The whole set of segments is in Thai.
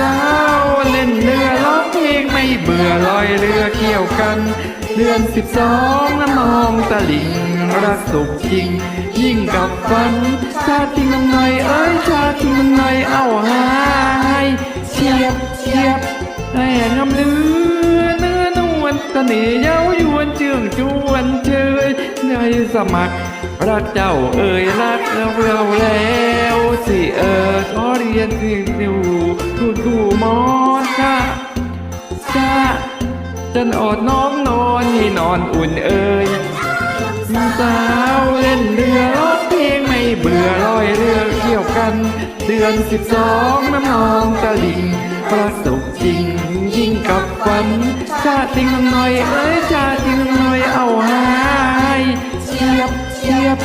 สาเล่นเรือร้องเพลงไม่เบื่อลอยเรือเกี่ยวกัน เดือนสิบสองน้ำนองตะลิงรักสุขจริง ยิ่งกับฝัน ชาติน้ำหน่อยเอ้ยชาติน้ำหน่อยเอาหายเชียบเชียบแห่งำเลือเนื้อนวลเสน่ห์เย้ายวนเจืองจวนเชยในสมัครรักเจ้าเอ่ยรักเราเราแล้ว สิเออขอเรียนสิ่งอยู่ทูนกูมอนค่ะจ้าจนอดน้องนอนให้นอนอุ่นเอ่ยสาวเล่นเรือร้องเพลงไม่เบื่อลอยเรือเกี่ยวกัน เดือนสิบสองน้ำนองตะลิงประสบจริงยิ่งกับฝันชาติจริงหน่อยเอ้ยชาติจริงหน่อยเอาหายเชียบเชียบ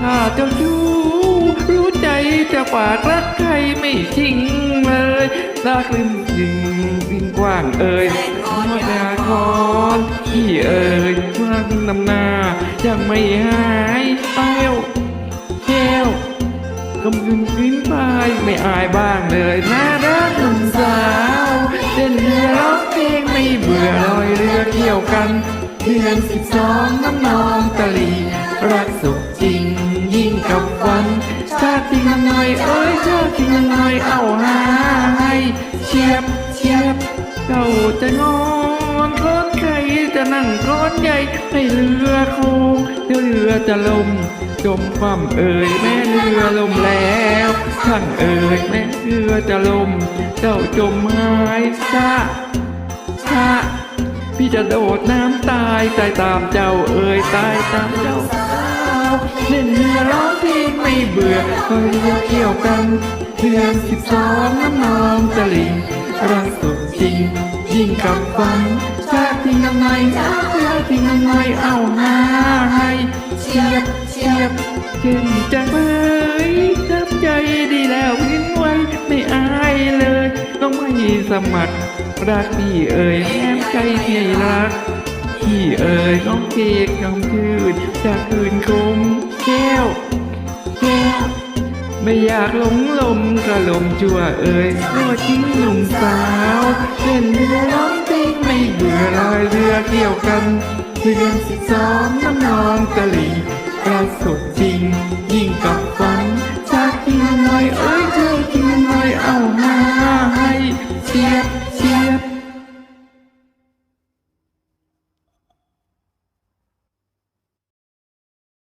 ถ้าเจ้าชู้ จจะฝากรักใครไม่ทิ้งเลยรักริมยิงยิ่งกว้างเอ่ยไม่ดาคอนที่เอ่ยเมื่อนำหน้ายังไม่หายเอ้วแก้วกำลังขึ้นไปไม่อายบ้างเลยน่ารักหนุ่มสาวเต้นเรือร้องเพลงไม่เบื่อลอยเรือเกี่ยวกันเดือนสิบสองน้ำนองตะลีรักสุขจริงยิ่งกับวัน ชาติจริงหน่อยเอ้ยชาติจริงหน่อยเอาหายเชียบเชียบเจ้าจะงอนก้อนใครจะนั่งก้อนใหญ่ให้เรือโค้งเดี๋ยวเรือจะลมจมความเอ่ยแม่เรือลมแล้วช่างเอ่ยแม่เรือจะลม เจ้าจมหายชาชาพี่จะโดดน้ำตายตายตามเจ้าเอ่ยตายตามเจ้า เล่นเรือร้องเพลงไม่เบื่อคอยเรือเกี่ยวกันเดือนสิบสองน้ำนองตะลิงรักสุดจริง ยิ่งกับฝันชาติจริงทำไมชาติจริงทำไมเอาหาให้เชียบเชียบจึงจะเอ้ยทับใจดีแล้วพิ้นไว้ไม่อายเลย ต้องไม่สมัครรักพี่เอ่ยแนมใจที่รัก พี่เอ่ยน้องเกกน้องคืนจะคืนคมแก้วแก้วไม่อยากหลงลมกระลมจั่วเอ่ยตัวทิ้งหนุ่มสาวเล่นเรือร้องเพลงไม่เบื่อลอยเรือเกี่ยวกันเดือนสิบสองน้ำนองตะลีรักสุดจริง ยิ่งกับฟัน